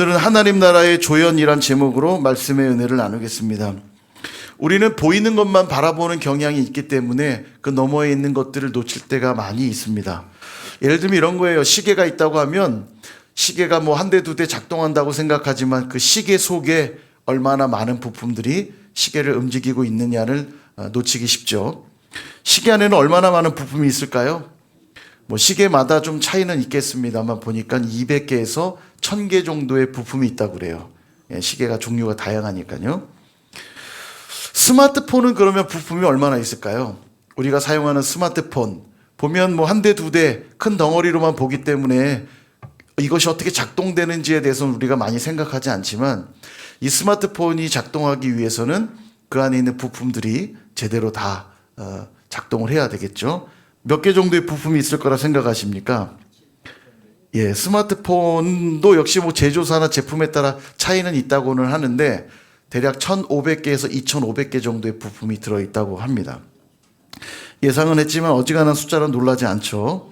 오늘은 하나님 나라의 조연이란 제목으로 말씀의 은혜를 나누겠습니다. 우리는 보이는 것만 바라보는 경향이 있기 때문에 그 너머에 있는 것들을 놓칠 때가 많이 있습니다. 예를 들면 이런 거예요. 시계가 있다고 하면 시계가 뭐 한 대 두 대 작동한다고 생각하지만 그 시계 속에 얼마나 많은 부품들이 시계를 움직이고 있느냐를 어, 놓치기 쉽죠. 시계 안에는 얼마나 많은 부품이 있을까요? 뭐 시계마다 좀 차이는 있겠습니다만 보니까 200개에서 1000개 정도의 부품이 있다고 그래요. 예, 시계가 종류가 다양하니까요. 스마트폰은 그러면 부품이 얼마나 있을까요? 우리가 사용하는 스마트폰 보면 뭐 한 대 두 대 큰 덩어리로만 보기 때문에 이것이 어떻게 작동되는지에 대해서는 우리가 많이 생각하지 않지만 이 스마트폰이 작동하기 위해서는 그 안에 있는 부품들이 제대로 다 어, 작동을 해야 되겠죠. 몇 개 정도의 부품이 있을 거라 생각하십니까? 예, 스마트폰도 역시 뭐 제조사나 제품에 따라 차이는 있다고는 하는데 대략 1,500개에서 2,500개 정도의 부품이 들어 있다고 합니다. 예상은 했지만 어지간한 숫자는 놀라지 않죠.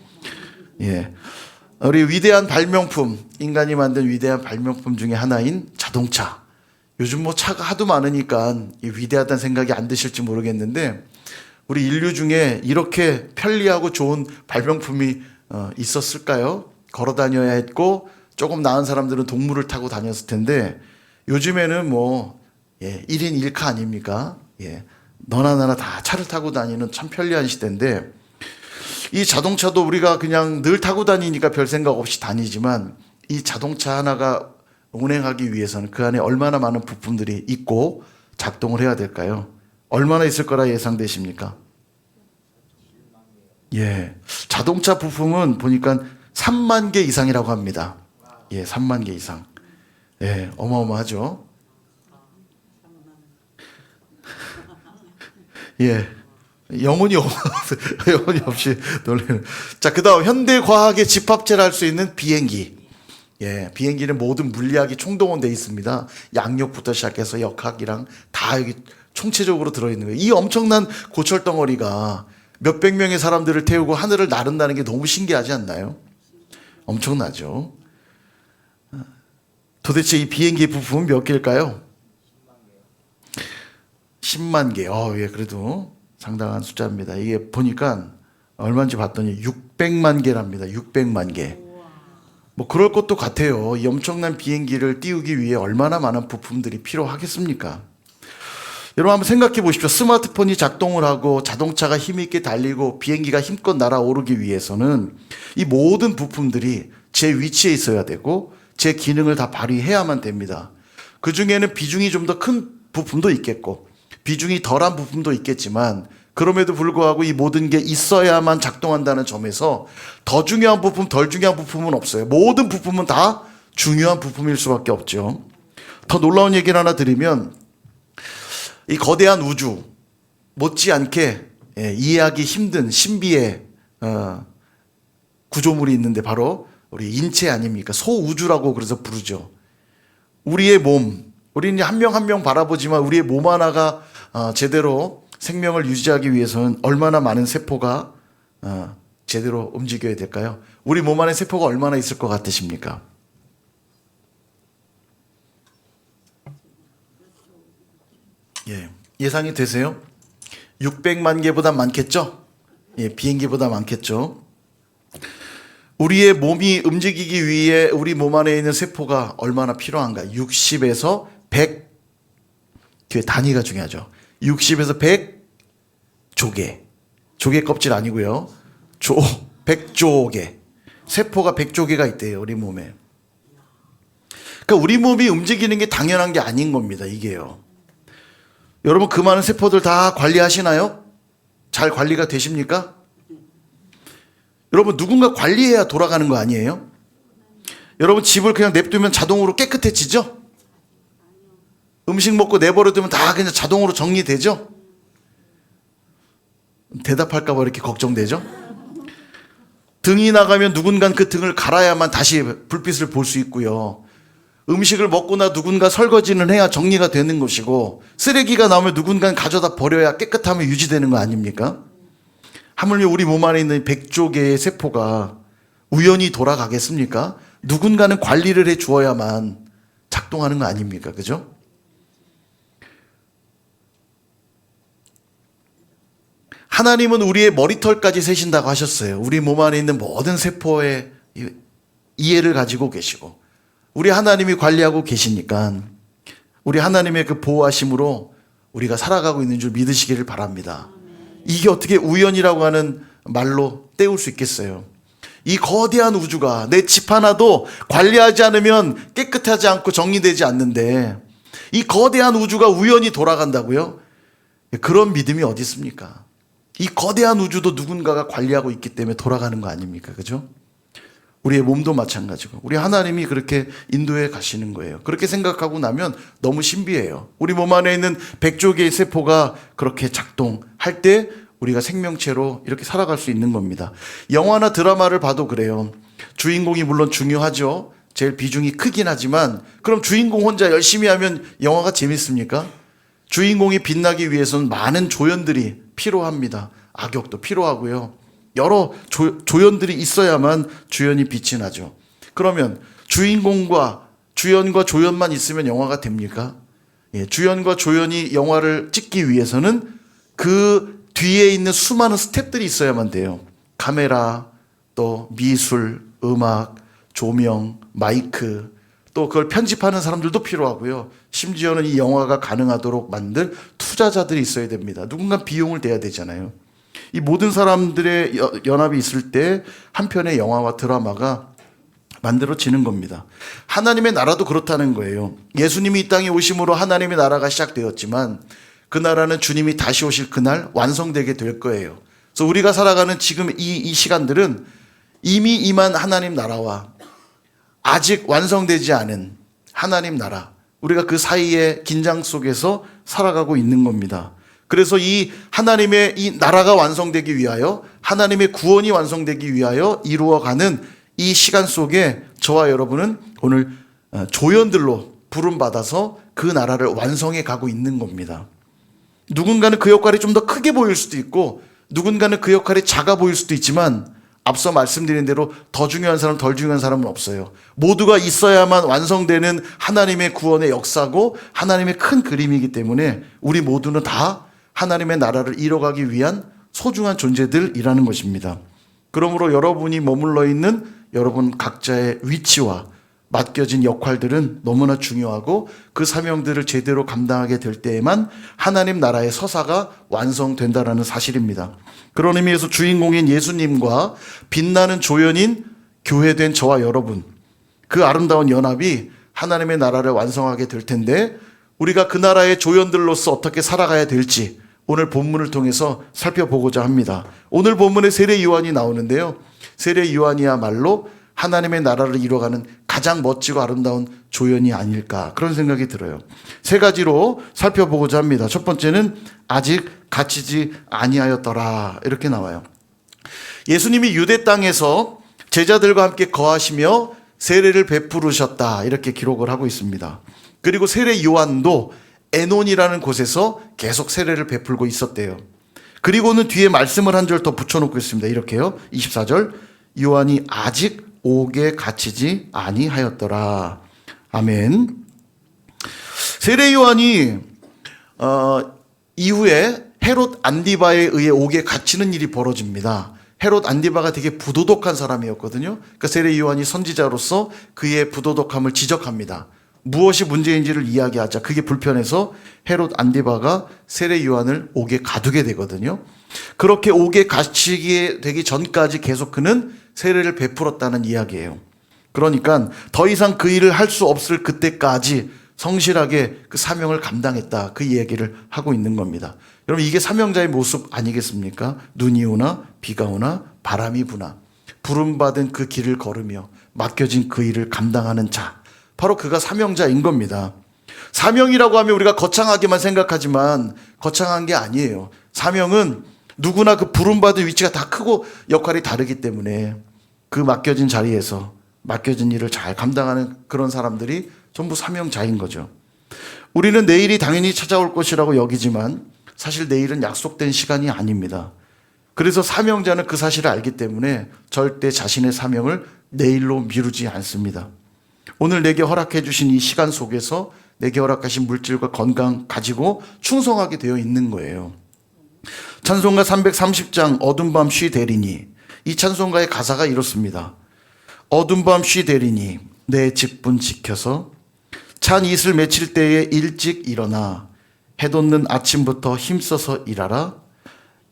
예. 우리 위대한 발명품, 인간이 만든 위대한 발명품 중에 하나인 자동차. 요즘 뭐 차가 하도 많으니까 이 위대하다는 생각이 안 드실지 모르겠는데 우리 인류 중에 이렇게 편리하고 좋은 발명품이 어, 있었을까요? 걸어 다녀야 했고 조금 나은 사람들은 동물을 타고 다녔을 텐데 요즘에는 뭐 예, 1인 1카 아닙니까? 예. 너나 나나 다 차를 타고 다니는 참 편리한 시대인데 이 자동차도 우리가 그냥 늘 타고 다니니까 별 생각 없이 다니지만 이 자동차 하나가 운행하기 위해서는 그 안에 얼마나 많은 부품들이 있고 작동을 해야 될까요? 얼마나 있을 거라 예상되십니까? 예. 자동차 부품은 보니까 3만 개 이상이라고 합니다. 예, 3만 개 이상. 예, 어마어마하죠? 예. 영혼이 없, 영혼이 없이 놀래는. 자, 그 다음 현대 과학의 집합체를 할 수 있는 비행기. 예, 비행기는 모든 물리학이 총동원돼 있습니다. 양력부터 시작해서 역학이랑 다 여기 총체적으로 들어있는 거예요. 이 엄청난 고철 덩어리가 몇백 명의 사람들을 태우고 하늘을 나른다는 게 너무 신기하지 않나요? 엄청나죠. 도대체 이 비행기 부품은 몇 개일까요? 10만 개. 어, 예, 그래도 상당한 숫자입니다. 이게 보니까 얼마인지 봤더니 600만 개랍니다. 600만 개. 뭐 그럴 것도 같아요. 이 엄청난 비행기를 띄우기 위해 얼마나 많은 부품들이 필요하겠습니까? 여러분 한번 생각해 보십시오. 스마트폰이 작동을 하고 자동차가 힘있게 달리고 비행기가 힘껏 날아오르기 위해서는 이 모든 부품들이 제 위치에 있어야 되고 제 기능을 다 발휘해야만 됩니다. 그 중에는 비중이 좀 더 큰 부품도 있겠고 비중이 덜한 부품도 있겠지만 그럼에도 불구하고 이 모든 게 있어야만 작동한다는 점에서 더 중요한 부품, 덜 중요한 부품은 없어요. 모든 부품은 다 중요한 부품일 수밖에 없죠. 더 놀라운 얘기를 하나 드리면 이 거대한 우주 못지않게 예, 이해하기 힘든 신비의 어, 구조물이 있는데 바로 우리 인체 아닙니까? 소우주라고 그래서 부르죠. 우리의 몸, 우리는 한 명 한 명 바라보지만 우리의 몸 하나가 어, 제대로 생명을 유지하기 위해서는 얼마나 많은 세포가 어, 제대로 움직여야 될까요? 우리 몸 안에 세포가 얼마나 있을 것 같으십니까? 예, 예상이 되세요? 600만 개보다 많겠죠? 예, 비행기보다 많겠죠? 우리의 몸이 움직이기 위해 우리 몸 안에 있는 세포가 얼마나 필요한가? 60에서 100, 뒤에 단위가 중요하죠. 60에서 100 조개. 조개 껍질 아니고요. 조, 100조개. 세포가 100조개가 있대요, 우리 몸에. 그러니까 우리 몸이 움직이는 게 당연한 게 아닌 겁니다, 이게요. 여러분 그 많은 세포들 다 관리하시나요? 잘 관리가 되십니까? 여러분 누군가 관리해야 돌아가는 거 아니에요? 여러분 집을 그냥 냅두면 자동으로 깨끗해지죠? 음식 먹고 내버려두면 다 그냥 자동으로 정리되죠? 대답할까봐 이렇게 걱정되죠? 등이 나가면 누군가 그 등을 갈아야만 다시 불빛을 볼 수 있고요. 음식을 먹거나 누군가 설거지는 해야 정리가 되는 것이고 쓰레기가 나오면 누군가 가져다 버려야 깨끗함이 유지되는 거 아닙니까? 하물며 우리 몸 안에 있는 100조 개의 세포가 우연히 돌아가겠습니까? 누군가는 관리를 해 주어야만 작동하는 거 아닙니까? 그죠? 하나님은 우리의 머리털까지 세신다고 하셨어요. 우리 몸 안에 있는 모든 세포의 이- 이해를 가지고 계시고 우리 하나님이 관리하고 계시니까 우리 하나님의 그 보호하심으로 우리가 살아가고 있는 줄 믿으시기를 바랍니다. 이게 어떻게 우연이라고 하는 말로 때울 수 있겠어요? 이 거대한 우주가 내 집 하나도 관리하지 않으면 깨끗하지 않고 정리되지 않는데 이 거대한 우주가 우연히 돌아간다고요? 그런 믿음이 어디 있습니까? 이 거대한 우주도 누군가가 관리하고 있기 때문에 돌아가는 거 아닙니까? 그죠? 우리의 몸도 마찬가지고 우리 하나님이 그렇게 인도해 가시는 거예요. 그렇게 생각하고 나면 너무 신비해요. 우리 몸 안에 있는 백조 개의 세포가 그렇게 작동할 때 우리가 생명체로 이렇게 살아갈 수 있는 겁니다. 영화나 드라마를 봐도 그래요. 주인공이 물론 중요하죠. 제일 비중이 크긴 하지만 그럼 주인공 혼자 열심히 하면 영화가 재밌습니까? 주인공이 빛나기 위해서는 많은 조연들이 필요합니다. 악역도 필요하고요. 여러 조, 조연들이 있어야만 주연이 빛이 나죠. 그러면 주인공과 주연과 조연만 있으면 영화가 됩니까? 예, 주연과 조연이 영화를 찍기 위해서는 그 뒤에 있는 수많은 스탭들이 있어야만 돼요. 카메라, 또 미술, 음악, 조명, 마이크, 또 그걸 편집하는 사람들도 필요하고요. 심지어는 이 영화가 가능하도록 만들 투자자들이 있어야 됩니다. 누군가 비용을 대야 되잖아요. 이 모든 사람들의 여- 연합이 있을 때 한 편의 영화와 드라마가 만들어지는 겁니다. 하나님의 나라도 그렇다는 거예요. 예수님이 이 땅에 오심으로 하나님의 나라가 시작되었지만 그 나라는 주님이 다시 오실 그날 완성되게 될 거예요. 그래서 우리가 살아가는 지금 이, 이 시간들은 이미 임한 하나님 나라와 아직 완성되지 않은 하나님 나라, 우리가 그 사이의 긴장 속에서 살아가고 있는 겁니다. 그래서 이 하나님의 이 나라가 완성되기 위하여 하나님의 구원이 완성되기 위하여 이루어가는 이 시간 속에 저와 여러분은 오늘 어, 조연들로 부름받아서 그 나라를 완성해 가고 있는 겁니다. 누군가는 그 역할이 좀 더 크게 보일 수도 있고 누군가는 그 역할이 작아 보일 수도 있지만 앞서 말씀드린 대로 더 중요한 사람, 덜 중요한 사람은 없어요. 모두가 있어야만 완성되는 하나님의 구원의 역사고 하나님의 큰 그림이기 때문에 우리 모두는 다 하나님의 나라를 이뤄가기 위한 소중한 존재들이라는 것입니다. 그러므로 여러분이 머물러 있는 여러분 각자의 위치와 맡겨진 역할들은 너무나 중요하고 그 사명들을 제대로 감당하게 될 때에만 하나님 나라의 서사가 완성된다라는 사실입니다. 그런 의미에서 주인공인 예수님과 빛나는 조연인 교회된 저와 여러분 그 아름다운 연합이 하나님의 나라를 완성하게 될 텐데 우리가 그 나라의 조연들로서 어떻게 살아가야 될지 오늘 본문을 통해서 살펴보고자 합니다. 오늘 본문에 세례 요한이 나오는데요. 세례 요한이야말로 하나님의 나라를 이뤄가는 가장 멋지고 아름다운 조연이 아닐까 그런 생각이 들어요. 세 가지로 살펴보고자 합니다. 첫 번째는 아직 갇히지 아니하였더라 이렇게 나와요. 예수님이 유대 땅에서 제자들과 함께 거하시며 세례를 베푸르셨다 이렇게 기록을 하고 있습니다. 그리고 세례 요한도 에논이라는 곳에서 계속 세례를 베풀고 있었대요. 그리고는 뒤에 말씀을 한 절 더 붙여놓고 있습니다. 이렇게요. 24절 요한이 아직 옥에 갇히지 아니하였더라. 아멘. 세례 요한이 어, 이후에 헤롯 안디바에 의해 옥에 갇히는 일이 벌어집니다. 헤롯 안디바가 되게 부도덕한 사람이었거든요. 그러니까 세례 요한이 선지자로서 그의 부도덕함을 지적합니다. 무엇이 문제인지를 이야기하자 그게 불편해서 헤롯 안디바가 세례 요한을 옥에 가두게 되거든요. 그렇게 옥에 갇히게 되기 전까지 계속 그는 세례를 베풀었다는 이야기예요. 그러니까 더 이상 그 일을 할 수 없을 그때까지 성실하게 그 사명을 감당했다. 그 이야기를 하고 있는 겁니다. 여러분 이게 사명자의 모습 아니겠습니까? 눈이 오나 비가 오나 바람이 부나 부름받은 그 길을 걸으며 맡겨진 그 일을 감당하는 자. 바로 그가 사명자인 겁니다. 사명이라고 하면 우리가 거창하게만 생각하지만 거창한 게 아니에요. 사명은 누구나 그 부름받은 위치가 다 크고 역할이 다르기 때문에 그 맡겨진 자리에서 맡겨진 일을 잘 감당하는 그런 사람들이 전부 사명자인 거죠. 우리는 내일이 당연히 찾아올 것이라고 여기지만 사실 내일은 약속된 시간이 아닙니다. 그래서 사명자는 그 사실을 알기 때문에 절대 자신의 사명을 내일로 미루지 않습니다. 오늘 내게 허락해 주신 이 시간 속에서 내게 허락하신 물질과 건강 가지고 충성하게 되어 있는 거예요. 찬송가 330장 어둠 밤 쉬 대리니 이 찬송가의 가사가 이렇습니다. 어둠 밤 쉬 대리니 내 직분 지켜서 찬 이슬 맺힐 때에 일찍 일어나 해 돋는 아침부터 힘써서 일하라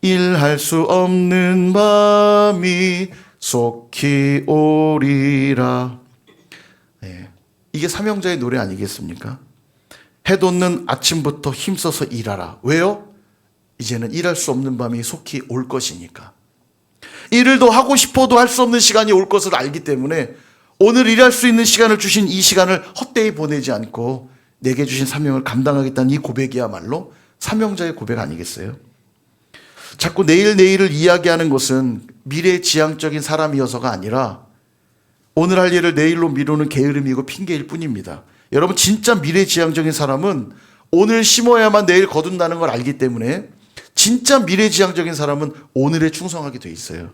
일할 수 없는 밤이 속히 오리라 네. 이게 삼형자의 노래 아니겠습니까? 해 돋는 아침부터 힘써서 일하라 왜요? 이제는 일할 수 없는 밤이 속히 올 것이니까 일을 더 하고 싶어도 할 수 없는 시간이 올 것을 알기 때문에 오늘 일할 수 있는 시간을 주신 이 시간을 헛되이 보내지 않고 내게 주신 사명을 감당하겠다는 이 고백이야말로 사명자의 고백 아니겠어요? 자꾸 내일 내일을 이야기하는 것은 미래 지향적인 사람이어서가 아니라 오늘 할 일을 내일로 미루는 게으름이고 핑계일 뿐입니다. 여러분 진짜 미래 지향적인 사람은 오늘 심어야만 내일 거둔다는 걸 알기 때문에 진짜 미래 지향적인 사람은 오늘에 충성하게 돼 있어요.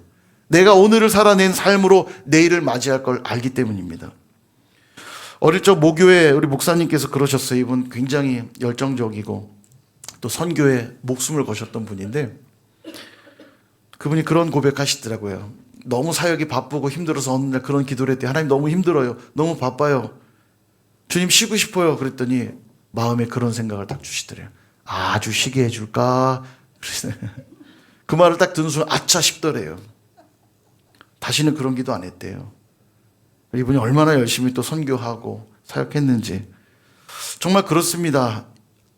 내가 오늘을 살아낸 삶으로 내일을 맞이할 걸 알기 때문입니다. 어릴 적 모교에 우리 목사님께서 그러셨어요. 이분 굉장히 열정적이고 또 선교에 목숨을 거셨던 분인데 그분이 그런 고백하시더라고요. 너무 사역이 바쁘고 힘들어서 어느 날 그런 기도를 했대. 하나님 너무 힘들어요. 너무 바빠요. 주님 쉬고 싶어요. 그랬더니 마음에 그런 생각을 딱 주시더래요. 아주 쉬게 해줄까? 그 말을 딱 듣는 순간 아차 싶더래요. 다시는 그런 기도 안 했대요. 이분이 얼마나 열심히 또 선교하고 사역했는지. 정말 그렇습니다.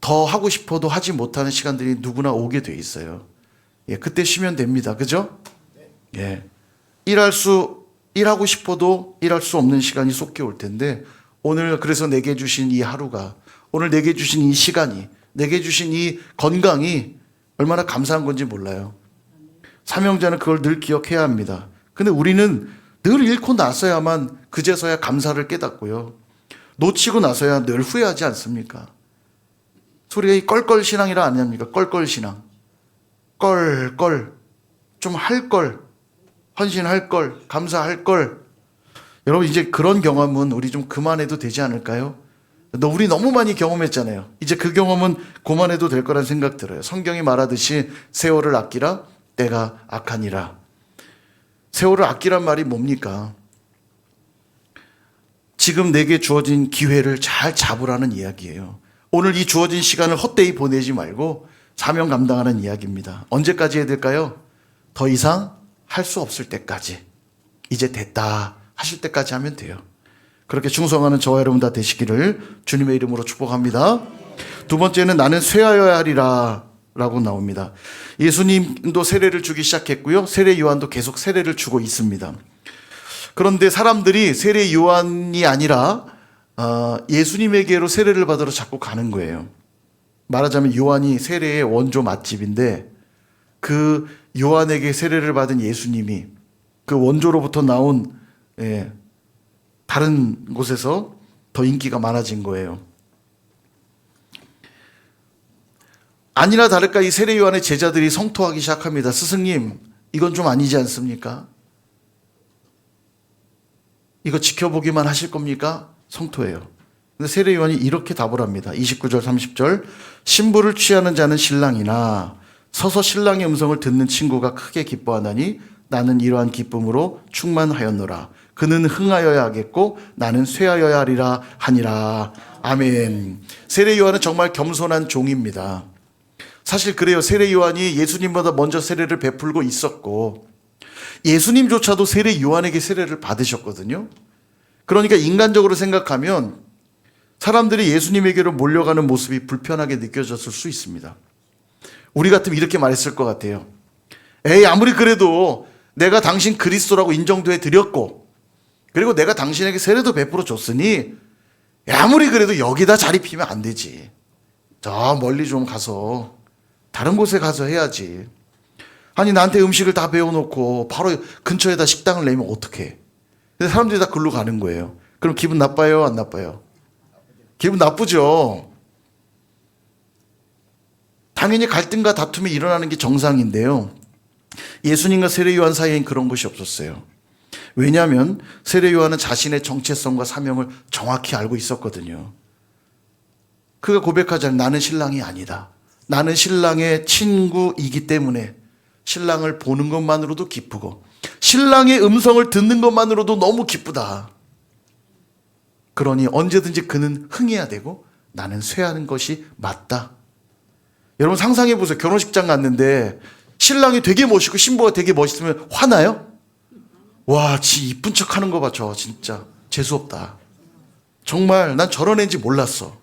더 하고 싶어도 하지 못하는 시간들이 누구나 오게 돼 있어요. 예, 그때 쉬면 됩니다. 그죠? 예. 일할 수, 일하고 싶어도 일할 수 없는 시간이 쏟게 올 텐데, 오늘 그래서 내게 주신 이 하루가, 오늘 내게 주신 이 시간이, 내게 주신 이 건강이 얼마나 감사한 건지 몰라요. 사명자는 그걸 늘 기억해야 합니다. 근데 우리는 늘 잃고 나서야만 그제서야 감사를 깨닫고요. 놓치고 나서야 늘 후회하지 않습니까? 소리가 이 껄껄 신앙이라 아닙니까? 껄껄 신앙. 껄 껄. 좀 할 걸. 헌신할 걸. 감사할 걸. 여러분, 이제 그런 경험은 우리 좀 그만해도 되지 않을까요? 너 우리 너무 많이 경험했잖아요. 이제 그 경험은 그만해도 될 거란 생각 들어요. 성경이 말하듯이 세월을 아끼라 때가 악하니라. 세월을 아끼란 말이 뭡니까? 지금 내게 주어진 기회를 잘 잡으라는 이야기예요. 오늘 이 주어진 시간을 헛되이 보내지 말고 사명 감당하는 이야기입니다. 언제까지 해야 될까요? 더 이상 할 수 없을 때까지. 이제 됐다 하실 때까지 하면 돼요. 그렇게 충성하는 저와 여러분 다 되시기를 주님의 이름으로 축복합니다. 두 번째는 나는 쇠하여야 하리라 라고 나옵니다. 예수님도 세례를 주기 시작했고요. 세례 요한도 계속 세례를 주고 있습니다. 그런데 사람들이 세례 요한이 아니라 어, 예수님에게로 세례를 받으러 자꾸 가는 거예요. 말하자면 요한이 세례의 원조 맛집인데 그 요한에게 세례를 받은 예수님이 그 원조로부터 나온 예, 다른 곳에서 더 인기가 많아진 거예요. 아니나 다를까 이 세례 요한의 제자들이 성토하기 시작합니다. 스승님, 이건 좀 아니지 않습니까? 이거 지켜보기만 하실 겁니까? 성토해요. 근데 세례 요한이 이렇게 답을 합니다. 29절, 30절. 신부를 취하는 자는 신랑이나 서서 신랑의 음성을 듣는 친구가 크게 기뻐하나니 나는 이러한 기쁨으로 충만하였노라. 그는 흥하여야 하겠고 나는 쇠하여야 하리라 하니라. 아멘. 세례 요한은 정말 겸손한 종입니다. 사실 그래요. 세례 요한이 예수님보다 먼저 세례를 베풀고 있었고 예수님조차도 세례 요한에게 세례를 받으셨거든요. 그러니까 인간적으로 생각하면 사람들이 예수님에게로 몰려가는 모습이 불편하게 느껴졌을 수 있습니다. 우리 같으면 이렇게 말했을 것 같아요. 에이, 아무리 그래도 내가 당신 그리스도라고 인정돼 드렸고, 그리고 내가 당신에게 세례도 베풀어 줬으니, 아무리 그래도 여기다 자리 피면 안 되지. 저 멀리 좀 가서, 다른 곳에 가서 해야지. 아니, 나한테 음식을 다 배워놓고, 바로 근처에다 식당을 내면 어떡해. 사람들이 다 글로 가는 거예요. 그럼 기분 나빠요? 안 나빠요? 기분 나쁘죠? 당연히 갈등과 다툼이 일어나는 게 정상인데요. 예수님과 세례 요한 사이엔 그런 것이 없었어요. 왜냐하면 세례 요한은 자신의 정체성과 사명을 정확히 알고 있었거든요. 그가 고백하자면 나는 신랑이 아니다. 나는 신랑의 친구이기 때문에 신랑을 보는 것만으로도 기쁘고 신랑의 음성을 듣는 것만으로도 너무 기쁘다. 그러니 언제든지 그는 흥해야 되고 나는 쇠하는 것이 맞다. 여러분 상상해 보세요. 결혼식장 갔는데 신랑이 되게 멋있고 신부가 되게 멋있으면 화나요? 와, 지 이쁜 척 하는 거 봐, 저 진짜 재수없다. 정말 난 저런 애인지 몰랐어.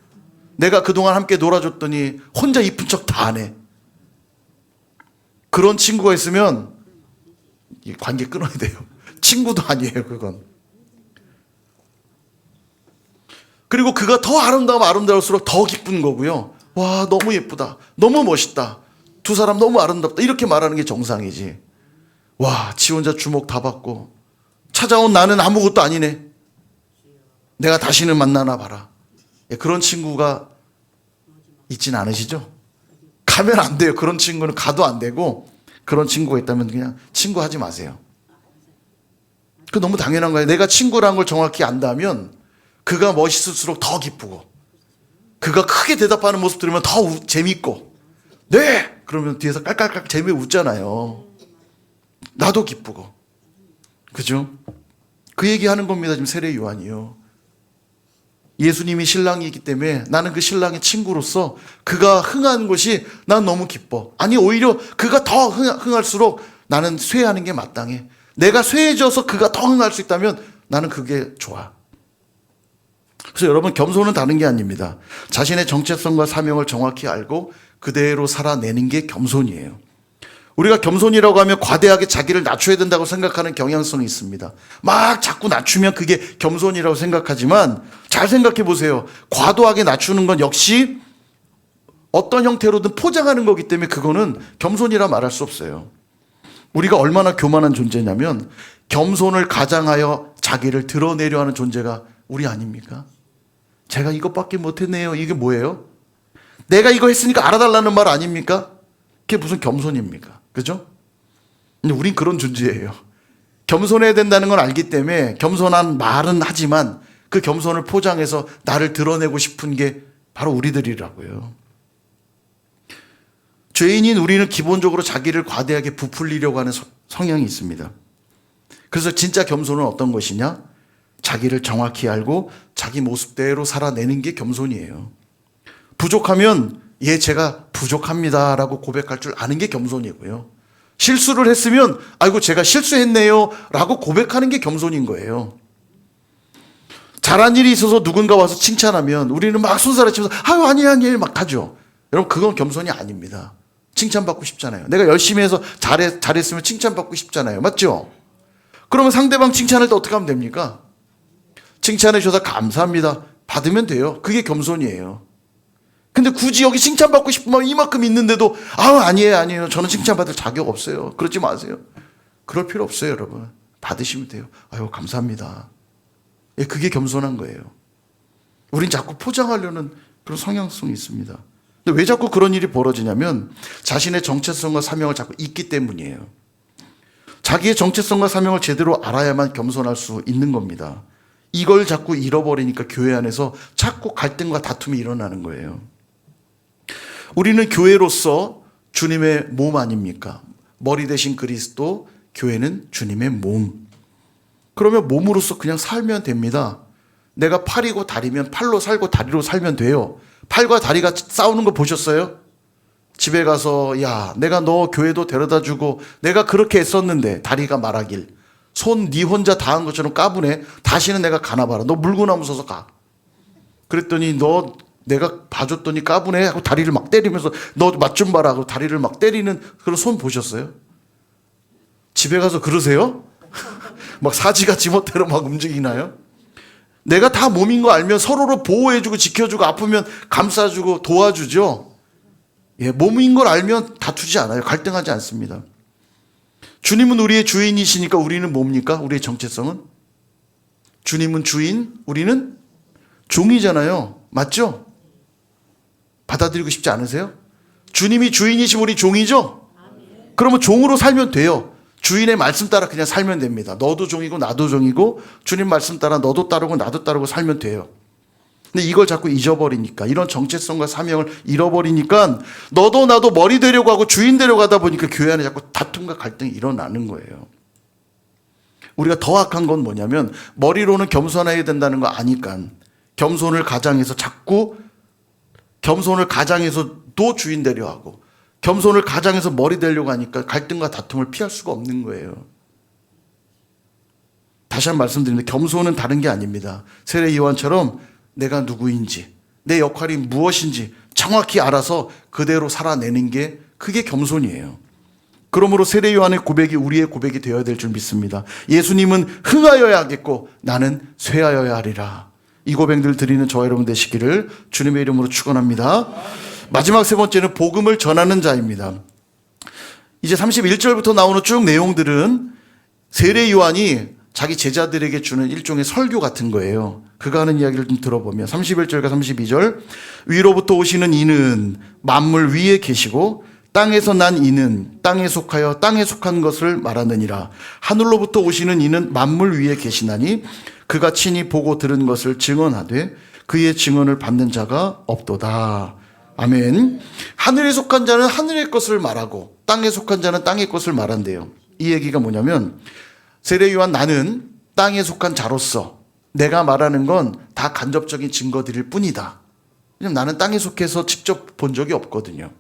내가 그동안 함께 놀아줬더니 혼자 이쁜 척 다 안 해. 그런 친구가 있으면 이 관계 끊어야 돼요. 친구도 아니에요, 그건. 그리고 그가 더 아름다우면 아름다울수록 더 기쁜 거고요. 와, 너무 예쁘다. 너무 멋있다. 두 사람 너무 아름답다. 이렇게 말하는 게 정상이지. 와, 지 혼자 주목 다 받고 찾아온 나는 아무것도 아니네. 내가 다시는 만나나 봐라. 예, 그런 친구가 있진 않으시죠? 가면 안 돼요. 그런 친구는 가도 안 되고 그런 친구가 있다면 그냥 친구 하지 마세요. 그 너무 당연한 거예요. 내가 친구라는 걸 정확히 안다면 그가 멋있을수록 더 기쁘고 그가 크게 대답하는 모습 들으면 더 우- 재밌고 네! 그러면 뒤에서 깔깔깔 재미 웃잖아요. 나도 기쁘고 그죠? 그 얘기하는 겁니다. 지금 세례 요한이요. 예수님이 신랑이기 때문에 나는 그 신랑의 친구로서 그가 흥하는 것이 난 너무 기뻐. 아니 오히려 그가 더 흥, 흥할수록 나는 쇠하는 게 마땅해. 내가 쇠해져서 그가 더 흥할 수 있다면 나는 그게 좋아. 그래서 여러분 겸손은 다른 게 아닙니다. 자신의 정체성과 사명을 정확히 알고 그대로 살아내는 게 겸손이에요. 우리가 겸손이라고 하면 과대하게 자기를 낮춰야 된다고 생각하는 경향성이 있습니다. 막 자꾸 낮추면 그게 겸손이라고 생각하지만 잘 생각해 보세요. 과도하게 낮추는 건 역시 어떤 형태로든 포장하는 거기 때문에 그거는 겸손이라 말할 수 없어요. 우리가 얼마나 교만한 존재냐면 겸손을 가장하여 자기를 드러내려 하는 존재가 우리 아닙니까? 제가 이것밖에 못했네요. 이게 뭐예요? 내가 이거 했으니까 알아달라는 말 아닙니까? 그게 무슨 겸손입니까? 그죠? 우린 그런 존재예요. 겸손해야 된다는 걸 알기 때문에 겸손한 말은 하지만 그 겸손을 포장해서 나를 드러내고 싶은 게 바로 우리들이라고요. 죄인인 우리는 기본적으로 자기를 과대하게 부풀리려고 하는 서- 성향이 있습니다. 그래서 진짜 겸손은 어떤 것이냐? 자기를 정확히 알고 자기 모습대로 살아내는 게 겸손이에요. 부족하면 예, 제가 부족합니다 라고 고백할 줄 아는 게 겸손이고요. 실수를 했으면 아이고 제가 실수했네요 라고 고백하는 게 겸손인 거예요. 잘한 일이 있어서 누군가 와서 칭찬하면 우리는 막 손살을 치면서 아유 아니 아니 막 하죠. 여러분 그건 겸손이 아닙니다. 칭찬받고 싶잖아요. 내가 열심히 해서 잘해, 잘했으면 칭찬받고 싶잖아요. 맞죠? 그러면 상대방 칭찬할 때 어떻게 하면 됩니까? 칭찬해 주셔서 감사합니다. 받으면 돼요. 그게 겸손이에요. 근데 굳이 여기 칭찬받고 싶으면 이만큼 있는데도 아 아니에요 아니에요. 저는 칭찬받을 자격 없어요. 그러지 마세요. 그럴 필요 없어요 여러분. 받으시면 돼요. 아유 감사합니다. 예, 그게 겸손한 거예요. 우린 자꾸 포장하려는 그런 성향성이 있습니다. 근데 왜 자꾸 그런 일이 벌어지냐면 자신의 정체성과 사명을 자꾸 잊기 때문이에요. 자기의 정체성과 사명을 제대로 알아야만 겸손할 수 있는 겁니다 이걸 자꾸 잃어버리니까 교회 안에서 자꾸 갈등과 다툼이 일어나는 거예요 우리는 교회로서 주님의 몸 아닙니까? 머리 대신 그리스도, 교회는 주님의 몸. 그러면 몸으로서 그냥 살면 됩니다. 내가 팔이고 다리면 팔로 살고 다리로 살면 돼요. 팔과 다리가 싸우는 거 보셨어요? 집에 가서 야 내가 너 교회도 데려다 주고 내가 그렇게 했었는데 다리가 말하길 손 네 혼자 다 한 것처럼 까부네 다시는 내가 가나 봐라 너 물구나무 서서 가 그랬더니 너 내가 봐줬더니 까부네 하고 다리를 막 때리면서 너 맛 좀 봐라 하고 다리를 막 때리는 그런 손 보셨어요? 집에 가서 그러세요? 막 사지가 지멋대로 막 움직이나요? 내가 다 몸인 거 알면 서로를 보호해주고 지켜주고 아프면 감싸주고 도와주죠. 예, 몸인 걸 알면 다투지 않아요. 갈등하지 않습니다. 주님은 우리의 주인이시니까 우리는 뭡니까? 우리의 정체성은? 주님은 주인, 우리는 종이잖아요. 맞죠? 받아들이고 싶지 않으세요? 주님이 주인이시면 우리 종이죠? 그러면 종으로 살면 돼요. 주인의 말씀 따라 그냥 살면 됩니다. 너도 종이고 나도 종이고 주님 말씀 따라 너도 따르고 나도 따르고 살면 돼요. 근데 이걸 자꾸 잊어버리니까 이런 정체성과 사명을 잃어버리니까 너도 나도 머리 되려고 하고 주인 되려고 하다 보니까 교회 안에 자꾸 다툼과 갈등이 일어나는 거예요. 우리가 더 악한 건 뭐냐면 머리로는 겸손해야 된다는 거 아니까 겸손을 가장해서 자꾸 겸손을 가장해서도 주인 되려 하고 겸손을 가장해서 머리 되려고 하니까 갈등과 다툼을 피할 수가 없는 거예요. 다시 한 번 말씀드립니다. 겸손은 다른 게 아닙니다. 세례 요한처럼 내가 누구인지, 내 역할이 무엇인지 정확히 알아서 그대로 살아내는 게 그게 겸손이에요. 그러므로 세례 요한의 고백이 우리의 고백이 되어야 될 줄 믿습니다. 예수님은 흥하여야 하겠고 나는 쇠하여야 하리라. 이 고백들 드리는 저와 여러분 되시기를 주님의 이름으로 축원합니다. 마지막 세 번째는 복음을 전하는 자입니다. 이제 31절부터 나오는 쭉 내용들은 세례 요한이 자기 제자들에게 주는 일종의 설교 같은 거예요. 그가 하는 이야기를 좀 들어보면 31절과 32절 위로부터 오시는 이는 만물 위에 계시고 땅에서 난 이는 땅에 속하여 땅에 속한 것을 말하느니라 하늘로부터 오시는 이는 만물 위에 계시나니 그가 친히 보고 들은 것을 증언하되 그의 증언을 받는 자가 없도다. 아멘. 하늘에 속한 자는 하늘의 것을 말하고 땅에 속한 자는 땅의 것을 말한대요. 이 얘기가 뭐냐면 세례 요한 나는 땅에 속한 자로서 내가 말하는 건 다 간접적인 증거들일 뿐이다. 왜냐면 나는 땅에 속해서 직접 본 적이 없거든요.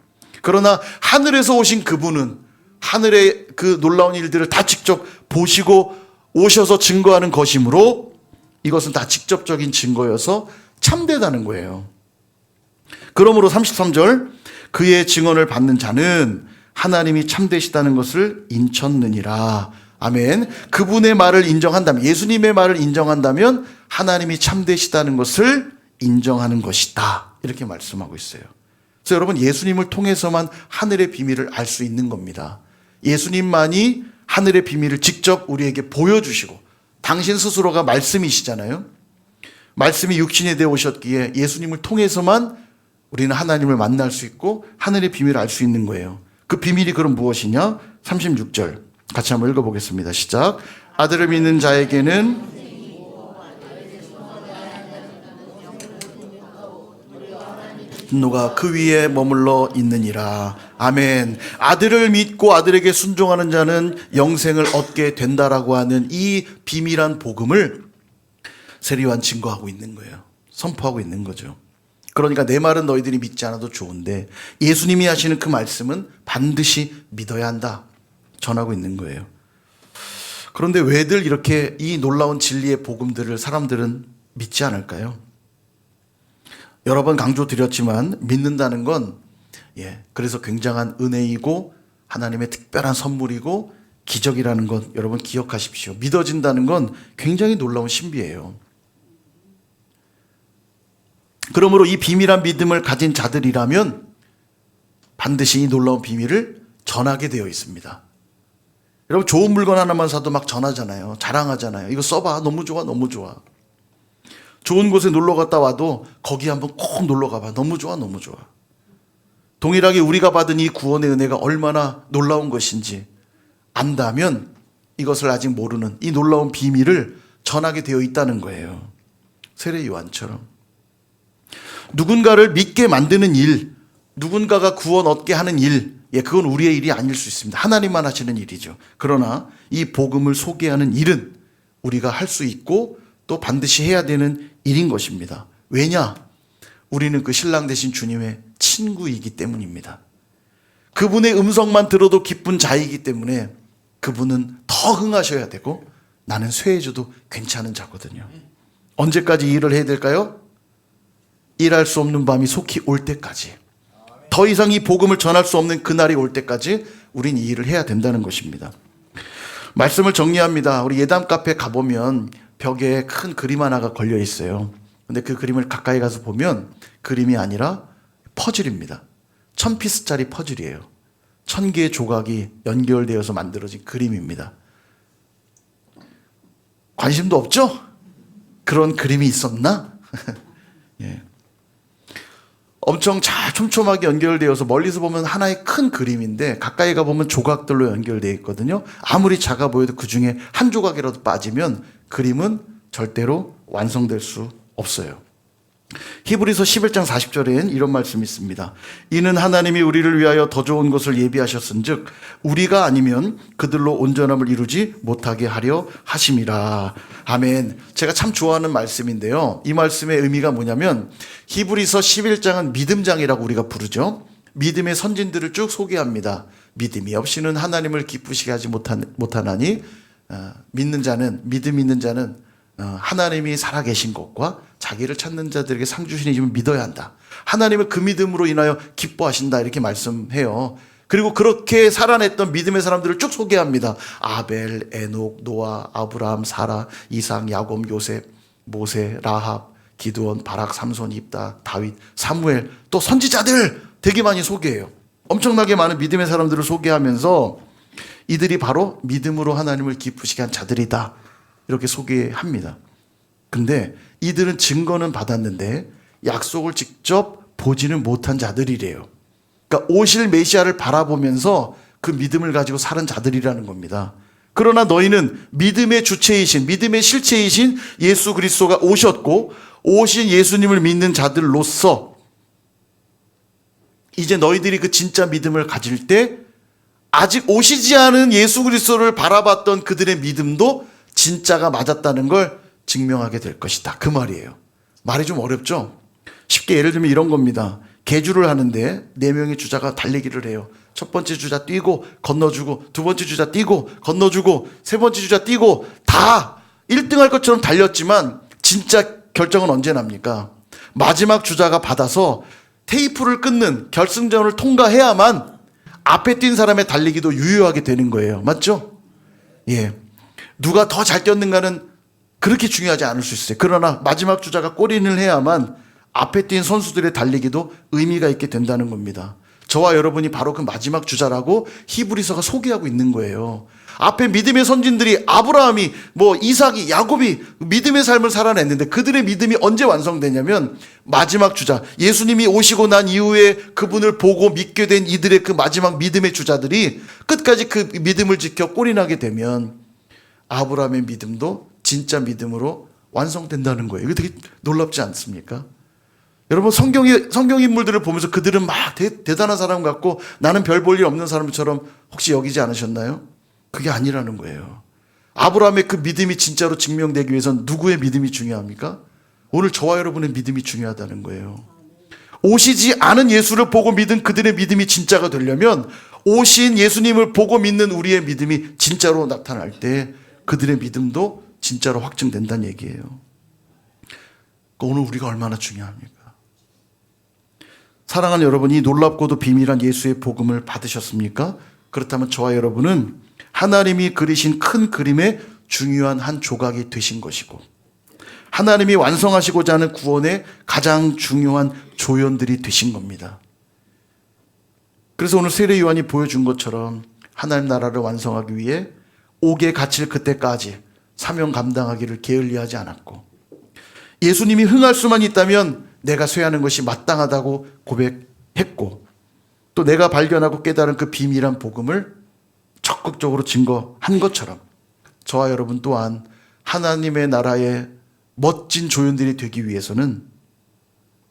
그러나 하늘에서 오신 그분은 하늘의 그 놀라운 일들을 다 직접 보시고 오셔서 증거하는 것이므로 이것은 다 직접적인 증거여서 참되다는 거예요. 그러므로 33절 그의 증언을 받는 자는 하나님이 참되시다는 것을 인쳤느니라. 아멘. 그분의 말을 인정한다면 예수님의 말을 인정한다면 하나님이 참되시다는 것을 인정하는 것이다. 이렇게 말씀하고 있어요. 그래서 여러분 예수님을 통해서만 하늘의 비밀을 알 수 있는 겁니다. 예수님만이 하늘의 비밀을 직접 우리에게 보여주시고 당신 스스로가 말씀이시잖아요. 말씀이 육신이 되어 오셨기에 예수님을 통해서만 우리는 하나님을 만날 수 있고 하늘의 비밀을 알 수 있는 거예요. 그 비밀이 그럼 무엇이냐? 36절. 같이 한번 읽어보겠습니다. 시작. 아들을 믿는 자에게는 분노가 그 위에 머물러 있느니라. 아멘. 아들을 믿고 아들에게 순종하는 자는 영생을 얻게 된다라고 하는 이 비밀한 복음을 세리완 증거하고 있는 거예요. 선포하고 있는 거죠. 그러니까 내 말은 너희들이 믿지 않아도 좋은데 예수님이 하시는 그 말씀은 반드시 믿어야 한다. 전하고 있는 거예요. 그런데 왜들 이렇게 이 놀라운 진리의 복음들을 사람들은 믿지 않을까요? 여러 번 강조 드렸지만 믿는다는 건 예, 그래서 굉장한 은혜이고 하나님의 특별한 선물이고 기적이라는 건 여러분 기억하십시오. 믿어진다는 건 굉장히 놀라운 신비예요. 그러므로 이 비밀한 믿음을 가진 자들이라면 반드시 이 놀라운 비밀을 전하게 되어 있습니다. 여러분 좋은 물건 하나만 사도 막 전하잖아요. 자랑하잖아요. 이거 써봐. 너무 좋아. 너무 좋아. 좋은 곳에 놀러 갔다 와도 거기 한번 꼭 놀러 가봐. 너무 좋아. 너무 좋아. 동일하게 우리가 받은 이 구원의 은혜가 얼마나 놀라운 것인지 안다면 이것을 아직 모르는 이 놀라운 비밀을 전하게 되어 있다는 거예요. 세례 요한처럼. 누군가를 믿게 만드는 일, 누군가가 구원 얻게 하는 일, 예, 그건 우리의 일이 아닐 수 있습니다. 하나님만 하시는 일이죠. 그러나 이 복음을 소개하는 일은 우리가 할 수 있고 또 반드시 해야 되는 일인 것입니다. 왜냐? 우리는 그 신랑 되신 주님의 친구이기 때문입니다. 그분의 음성만 들어도 기쁜 자이기 때문에 그분은 더 흥하셔야 되고 나는 쇠해줘도 괜찮은 자거든요. 언제까지 이 일을 해야 될까요? 일할 수 없는 밤이 속히 올 때까지. 더 이상 이 복음을 전할 수 없는 그날이 올 때까지 우린 이 일을 해야 된다는 것입니다. 말씀을 정리합니다. 우리 예담 카페 가보면 벽에 큰 그림 하나가 걸려 있어요. 근데 그 그림을 가까이 가서 보면 그림이 아니라 퍼즐입니다. 천 피스짜리 퍼즐이에요. 천 개의 조각이 연결되어서 만들어진 그림입니다. 관심도 없죠? 그런 그림이 있었나? 예. 엄청 잘 촘촘하게 연결되어서 멀리서 보면 하나의 큰 그림인데 가까이 가 보면 조각들로 연결되어 있거든요. 아무리 작아 보여도 그 중에 한 조각이라도 빠지면 그림은 절대로 완성될 수 없어요. 히브리서 11장 40절엔 이런 말씀이 있습니다. 이는 하나님이 우리를 위하여 더 좋은 것을 예비하셨은즉 우리가 아니면 그들로 온전함을 이루지 못하게 하려 하심이라. 아멘. 제가 참 좋아하는 말씀인데요. 이 말씀의 의미가 뭐냐면 히브리서 11장은 믿음장이라고 우리가 부르죠. 믿음의 선진들을 쭉 소개합니다. 믿음이 없이는 하나님을 기쁘시게 하지 못하나니 어, 믿는 자는 믿음 있는 자는 어, 하나님이 살아계신 것과 자기를 찾는 자들에게 상 주시니 믿어야 한다. 하나님을 그 믿음으로 인하여 기뻐하신다 이렇게 말씀해요. 그리고 그렇게 살아냈던 믿음의 사람들을 쭉 소개합니다. 아벨, 에녹, 노아, 아브라함, 사라, 이상, 야곱, 요셉, 모세, 라합, 기드온, 바락, 삼손, 입다, 다윗, 사무엘 또 선지자들 되게 많이 소개해요. 엄청나게 많은 믿음의 사람들을 소개하면서 이들이 바로 믿음으로 하나님을 기쁘시게 한 자들이다. 이렇게 소개합니다. 근데 이들은 증거는 받았는데 약속을 직접 보지는 못한 자들이래요. 그러니까 오실 메시아를 바라보면서 그 믿음을 가지고 사는 자들이라는 겁니다. 그러나 너희는 믿음의 주체이신 믿음의 실체이신 예수 그리스도가 오셨고 오신 예수님을 믿는 자들로서 이제 너희들이 그 진짜 믿음을 가질 때 아직 오시지 않은 예수 그리스도를 바라봤던 그들의 믿음도 진짜가 맞았다는 걸 증명하게 될 것이다. 그 말이에요. 말이 좀 어렵죠? 쉽게 예를 들면 이런 겁니다. 개주를 하는데 네 명의 주자가 달리기를 해요. 첫 번째 주자 뛰고 건너주고 두 번째 주자 뛰고 건너주고 세 번째 주자 뛰고 다 1등 할 것처럼 달렸지만 진짜 결정은 언제 납니까? 마지막 주자가 받아서 테이프를 끊는 결승전을 통과해야만 앞에 뛴 사람의 달리기도 유효하게 되는 거예요. 맞죠? 예. 누가 더 잘 뛰었는가는 그렇게 중요하지 않을 수 있어요. 그러나 마지막 주자가 골인을 해야만 앞에 뛴 선수들의 달리기도 의미가 있게 된다는 겁니다. 저와 여러분이 바로 그 마지막 주자라고 히브리서가 소개하고 있는 거예요. 앞에 믿음의 선진들이 아브라함이 뭐 이삭이 야곱이 믿음의 삶을 살아냈는데 그들의 믿음이 언제 완성되냐면 마지막 주자 예수님이 오시고 난 이후에 그분을 보고 믿게 된 이들의 그 마지막 믿음의 주자들이 끝까지 그 믿음을 지켜 꼴인하게 되면 아브라함의 믿음도 진짜 믿음으로 완성된다는 거예요. 이거 되게 놀랍지 않습니까? 여러분 성경의 성경 인물들을 보면서 그들은 막 대, 대단한 사람 같고 나는 별 볼 일 없는 사람처럼 혹시 여기지 않으셨나요? 그게 아니라는 거예요. 아브라함의 그 믿음이 진짜로 증명되기 위해선 누구의 믿음이 중요합니까? 오늘 저와 여러분의 믿음이 중요하다는 거예요. 오시지 않은 예수를 보고 믿은 그들의 믿음이 진짜가 되려면 오신 예수님을 보고 믿는 우리의 믿음이 진짜로 나타날 때 그들의 믿음도 진짜로 확증된다는 얘기예요. 오늘 우리가 얼마나 중요합니까? 사랑하는 여러분, 이 놀랍고도 비밀한 예수의 복음을 받으셨습니까? 그렇다면 저와 여러분은 하나님이 그리신 큰 그림의 중요한 한 조각이 되신 것이고, 하나님이 완성하시고자 하는 구원의 가장 중요한 조연들이 되신 겁니다. 그래서 오늘 세례 요한이 보여준 것처럼 하나님 나라를 완성하기 위해 옥에 갇힐 그때까지 사명 감당하기를 게을리하지 않았고, 예수님이 흥할 수만 있다면 내가 쇠하는 것이 마땅하다고 고백했고 또 내가 발견하고 깨달은 그 비밀한 복음을 적극적으로 증거한 것처럼 저와 여러분 또한 하나님의 나라의 멋진 조연들이 되기 위해서는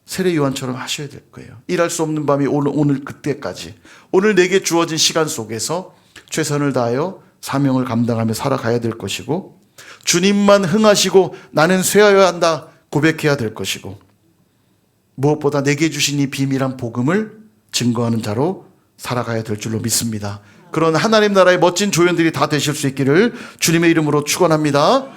세례 요한처럼 하셔야 될 거예요. 일할 수 없는 밤이 오늘, 오늘 그때까지 오늘 내게 주어진 시간 속에서 최선을 다하여 사명을 감당하며 살아가야 될 것이고 주님만 흥하시고 나는 쇠하여야 한다 고백해야 될 것이고 무엇보다 내게 주신 이 비밀한 복음을 증거하는 자로 살아가야 될 줄로 믿습니다. 그런 하나님 나라의 멋진 조연들이 다 되실 수 있기를 주님의 이름으로 축원합니다.